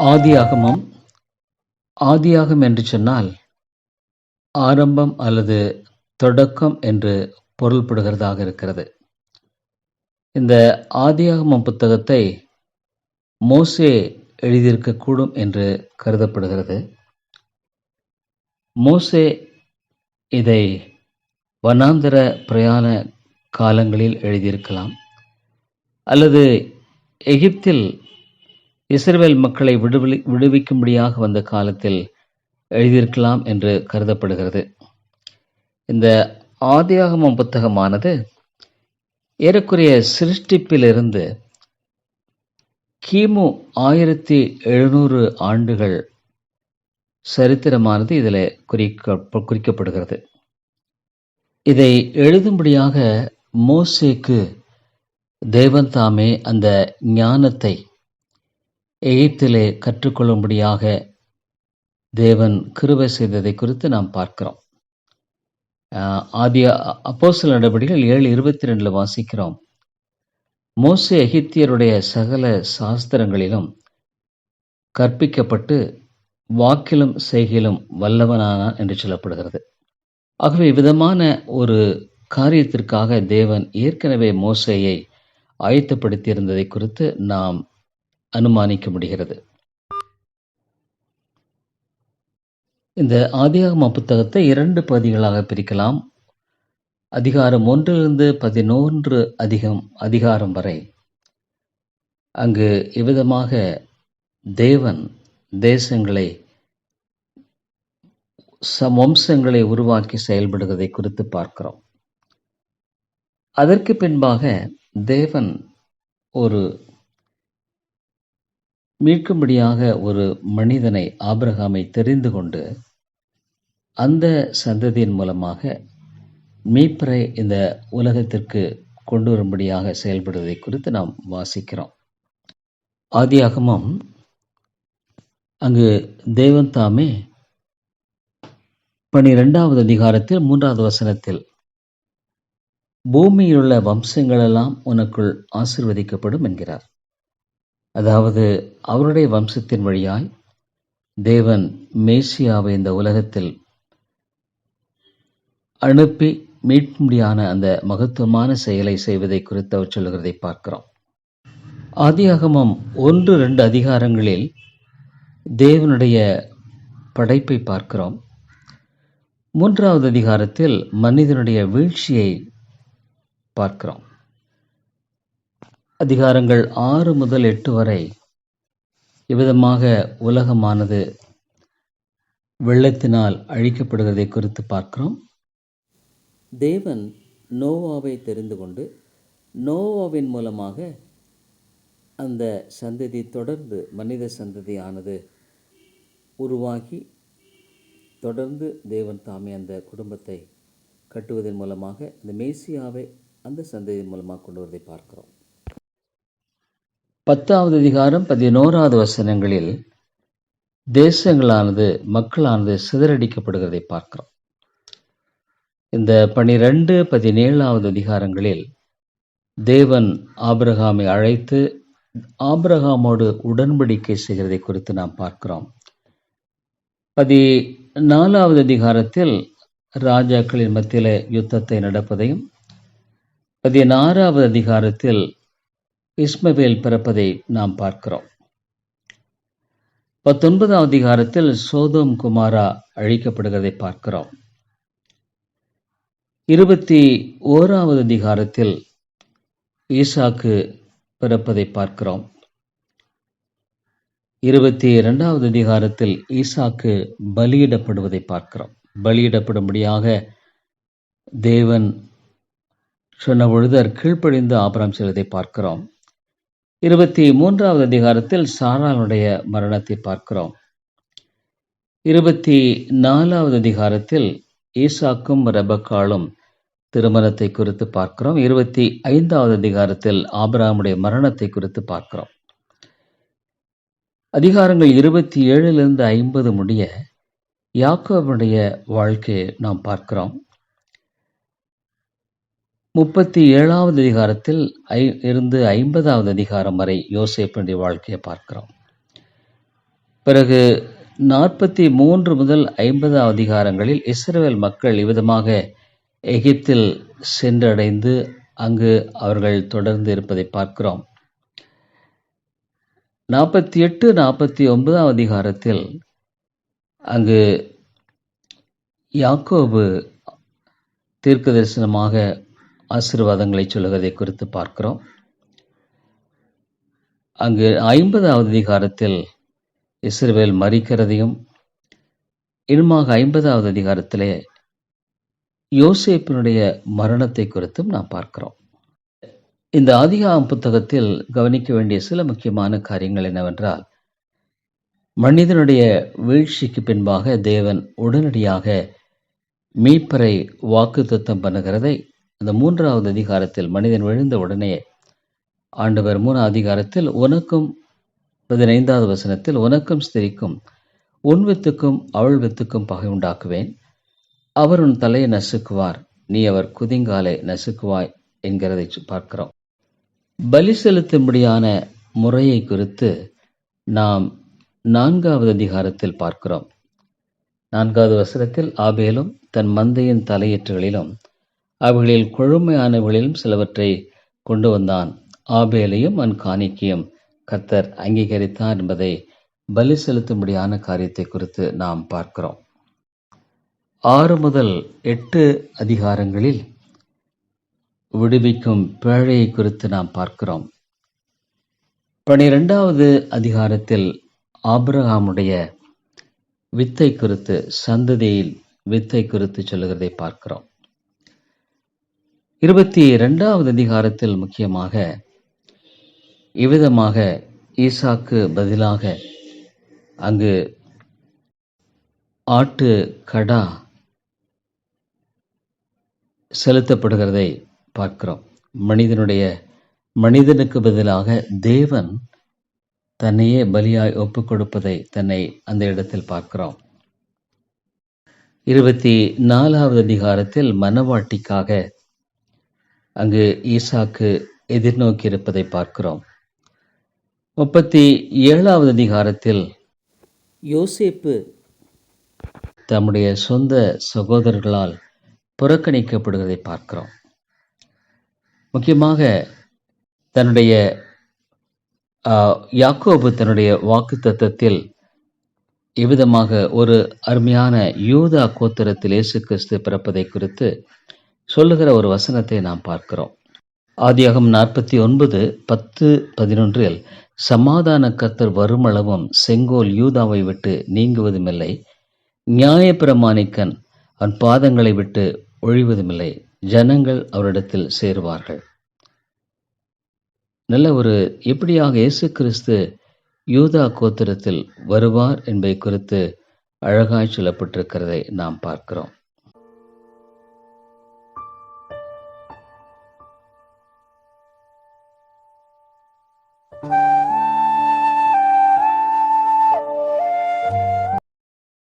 ஆதியாகமம் ஆதியாகம் என்று சொன்னால் ஆரம்பம் அல்லது தொடக்கம் என்று பொருள்படுகிறதாக இருக்கிறது. இந்த ஆதியாகமம் புத்தகத்தை மோசே எழுதியிருக்கக்கூடும் என்று கருதப்படுகிறது. மோசே இதை வனாந்தர பிரயாண காலங்களில் எழுதியிருக்கலாம். அல்லது எகிப்தில் இஸ்ரேல் மக்களை விடுவி விடுவிக்கும்படியாக வந்த காலத்தில் எழுதியிருக்கலாம் என்று கருதப்படுகிறது. இந்த ஆதியாகமம் புத்தகமானது ஏறக்குறைய சிருஷ்டிப்பிலிருந்து கிமு ஆயிரத்தி எழுநூறு ஆண்டுகள் சரித்திரமானது இதில் குறிக்க குறிக்கப்படுகிறது. இதை எழுதும்படியாக மோசேக்கு தேவன் தாமே அந்த ஞானத்தை எகிப்திலே கற்றுக்கொள்ளும்படியாக தேவன் கிருபை செய்ததை குறித்து நாம் பார்க்கிறோம். ஆஹ் ஆதி அப்போசல் நடவடிக்கைகள் ஏழு இருபத்தி ரெண்டில் வாசிக்கிறோம். மோசு எகிப்தியருடைய சகல சாஸ்திரங்களிலும் கற்பிக்கப்பட்டு வாக்கிலும் செய்கிலும் வல்லவனானான் என்று சொல்லப்படுகிறது. ஆகவே விதமான ஒரு காரியத்திற்காக தேவன் ஏற்கனவே மோசையை ஆயத்தப்படுத்தியிருந்ததை குறித்து நாம் அனுமானிக்க முடிகிறது இந்த ஆதியாகம புத்தகத்தை இரண்டு பகுதிகளாக பிரிக்கலாம். அதிகாரம் ஒன்றிலிருந்து பதினொன்று அதிகம் அதிகாரம் வரை. அங்கு இவ்விதமாக தேவன் தேசங்களை ச- வம்சங்களை உருவாக்கி செயல்படுவதை குறித்து பார்க்கிறோம். அதற்கு பின்பாக தேவன் ஒரு மீட்கும்படியாக ஒரு மனிதனை ஆபிரகாமை தெரிந்து கொண்டு அந்த சந்ததியின் மூலமாக மீட்பரை இந்த உலகத்திற்கு கொண்டு வரும்படியாக செயல்படுவதை குறித்து நாம் வாசிக்கிறோம். ஆதியாகமம் அங்கு தேவன் தாமே பனிரெண்டாவது அதிகாரத்தில் மூன்றாவது வசனத்தில் பூமியிலுள்ள வம்சங்களெல்லாம் உனக்குள் ஆசிர்வதிக்கப்படும் என்கிறார். அதாவது அவருடைய வம்சத்தின் வழியாய் தேவன் மேசியாவை இந்த உலகத்தில் அனுப்பி மீட்கும்படியான அந்த மகத்துவமான செயலை செய்வதை குறித்து அவர் சொல்லுகிறதை பார்க்கிறோம். ஆதியாகமம் ஒன்று ரெண்டு அதிகாரங்களில் தேவனுடைய படைப்பை பார்க்கிறோம். மூன்றாவது அதிகாரத்தில் மனிதனுடைய வீழ்ச்சியை பார்க்கிறோம். அதிகாரங்கள் ஆறு முதல் எட்டு வரை இவ்விதமாக உலகமானது வெள்ளத்தினால் அழிக்கப்படுவதை குறித்து பார்க்கிறோம். தேவன் நோவாவை தெரிந்து கொண்டு நோவாவின் மூலமாக அந்த சந்ததி தொடர்ந்து மனித சந்ததியானது உருவாகி தொடர்ந்து தேவன் தாமே அந்த குடும்பத்தை கட்டுவதன் மூலமாக இந்த மேசியாவை அந்த சந்ததியின் மூலமாக கொண்டு வருவதை பார்க்கிறோம். பத்தாவது அதிகாரம் பதினோராவது வசனங்களில் தேசங்களானது மக்களானது சிதறடிக்கப்படுகிறதை பார்க்கிறோம். இந்த பனிரெண்டு பதினேழாவது அதிகாரங்களில் தேவன் ஆபிரகாமை அழைத்து ஆபிரகாமோடு உடன்படிக்கை செய்கிறதை குறித்து நாம் பார்க்கிறோம். பதினாலாவது அதிகாரத்தில் ராஜாக்களின் மத்தியில யுத்தத்தை நடப்பதையும் பதினாறாவது அதிகாரத்தில் இஸ்மவேல் பிறப்பதை நாம் பார்க்கிறோம். பத்தொன்பதாம் அதிகாரத்தில் சோதோம் குமாரா அழிக்கப்படுகிறதை பார்க்கிறோம். இருபத்தி ஓராவது அதிகாரத்தில் ஈசாக்கு பிறப்பதை பார்க்கிறோம். இருபத்தி இரண்டாவது அதிகாரத்தில் ஈசாக்கு பலியிடப்படுவதை பார்க்கிறோம். பலியிடப்படும்படியாக தேவன் சொன்ன பொழுது கீழ்ப்படிந்து ஆபரம் செல்வதை பார்க்கிறோம். இருபத்தி மூன்றாவது அதிகாரத்தில் சாராளுடைய மரணத்தை பார்க்கிறோம். இருபத்தி நாலாவது அதிகாரத்தில் ஈசாக்கும் ரெபக்காலும் திருமணத்தை குறித்து பார்க்கிறோம். இருபத்தி ஐந்தாவது அதிகாரத்தில் ஆபராமுடைய மரணத்தை குறித்து பார்க்கிறோம். அதிகாரங்கள் இருபத்தி ஏழிலிருந்து ஐம்பது முடிய யாக்கோவனுடைய வாழ்க்கையை நாம் பார்க்கிறோம். முப்பத்தி ஏழாவது அதிகாரத்தில் ஐ இருந்து ஐம்பதாவது அதிகாரம் வரை யோசேப்பினுடைய வாழ்க்கையை பார்க்கிறோம். பிறகு நாற்பத்தி மூன்று முதல் ஐம்பதாவது அதிகாரங்களில் இஸ்ரேல் மக்கள் இவ்விதமாக எகிப்தில் சென்றடைந்து அங்கு அவர்கள் தொடர்ந்து இருப்பதை பார்க்கிறோம். நாற்பத்தி எட்டு நாற்பத்தி ஒன்பதாம் அதிகாரத்தில் அங்கு யாக்கோபு தீர்க்க தரிசனமாக ஆசீர்வாதங்களை சொல்லுவதை குறித்து பார்க்கிறோம். அங்கு ஐம்பதாவது அதிகாரத்தில் இஸ்ரவேல் மறிக்கிறதையும் இன்னுமாக ஐம்பதாவது அதிகாரத்திலே யோசேப்பினுடைய மரணத்தை குறித்தும் நாம் பார்க்கிறோம். இந்த அதிகாரம் புத்தகத்தில் கவனிக்க வேண்டிய சில முக்கியமான காரியங்கள் என்னவென்றால் மனிதனுடைய வீழ்ச்சிக்கு பின்பாக தேவன் உடனடியாக மீட்பரை வாக்குத்தத்தம் பண்ணுகிறதை அந்த மூன்றாவது அதிகாரத்தில் மனிதன் விழுந்த உடனே ஆண்டவர் மூணாவது அதிகாரத்தில் உனக்கும் பதினைந்தாவது வசனத்தில் உனக்கும் ஸ்திரிக்கும் உன் வித்துக்கும் அவள் வித்துக்கும் பகை உண்டாக்குவேன். அவர் உன் தலையை நசுக்குவார் நீ அவர் குதிங்காலை நசுக்குவாய் என்கிறதை பார்க்கிறோம். பலி செலுத்தும்படியான முறையை குறித்து நாம் நான்காவது அதிகாரத்தில் பார்க்கிறோம். நான்காவது வசனத்தில் ஆபேலும் தன் மந்தையின் தலையீற்றுகளிலும் அவைகளில் கொழுமையானவர்களிலும் சிலவற்றை கொண்டு வந்தான். ஆபேலையும் அன் காணிக்கையும் கர்த்தர் அங்கீகரித்தார் என்பதை பலி செலுத்தும்படியான காரியத்தை குறித்து நாம் பார்க்கிறோம். ஆறு முதல் எட்டு அதிகாரங்களில் விடுவிக்கும் பேழையை குறித்து நாம் பார்க்கிறோம். பனிரெண்டாவது அதிகாரத்தில் ஆபிரகாமுடைய வித்தை குறித்து சந்ததியில் வித்தை குறித்து சொல்லுகிறதை பார்க்கிறோம். இருபத்தி இரண்டாவது அதிகாரத்தில் முக்கியமாக இவ்விதமாக ஈசாக்கு பதிலாக அங்கு ஆட்டு கடா செலுத்தப்படுகிறதை பார்க்கிறோம். மனிதனுடைய மனிதனுக்கு பதிலாக தேவன் தன்னையே பலியாய் ஒப்புக் கொடுப்பதை தன்னை அந்த இடத்தில் பார்க்கிறோம். இருபத்தி நாலாவது அதிகாரத்தில் மனவாட்டிக்காக அங்கு ஈசாக்கு எதிர்நோக்கி இருப்பதை பார்க்கிறோம். முப்பத்தி ஏழாவது அதிகாரத்தில் யோசேப்பு தம்முடைய சொந்த சகோதரர்களால் புறக்கணிக்கப்படுவதை பார்க்கிறோம். முக்கியமாக தன்னுடைய யாக்கோபு தன்னுடைய வாக்கு தத்தத்தில் இவ்விதமாக ஒரு அருமையான யூதா கோத்திரத்தில் இயேசு கிறிஸ்து பிறப்பதை குறித்து சொல்லுகிற ஒரு வசனத்தை நாம் பார்க்கிறோம். ஆதியாகம் நாற்பத்தி ஒன்பது பத்து பதினொன்றில் சமாதான கர்த்தர் வருமளவும் செங்கோல் யூதாவை விட்டு நீங்குவதுமில்லை. நியாயப்பிரமாணிக்கன் அவன் பாதங்களை விட்டு ஒழிவதுமில்லை. ஜனங்கள் அவரிடத்தில் சேருவார்கள். நல்ல ஒரு எப்படியாக இயேசு கிறிஸ்து யூதா கோத்திரத்தில் வருவார் என்பதை குறித்து அழகாய் சொல்லப்பட்டிருக்கிறதை நாம் பார்க்கிறோம்.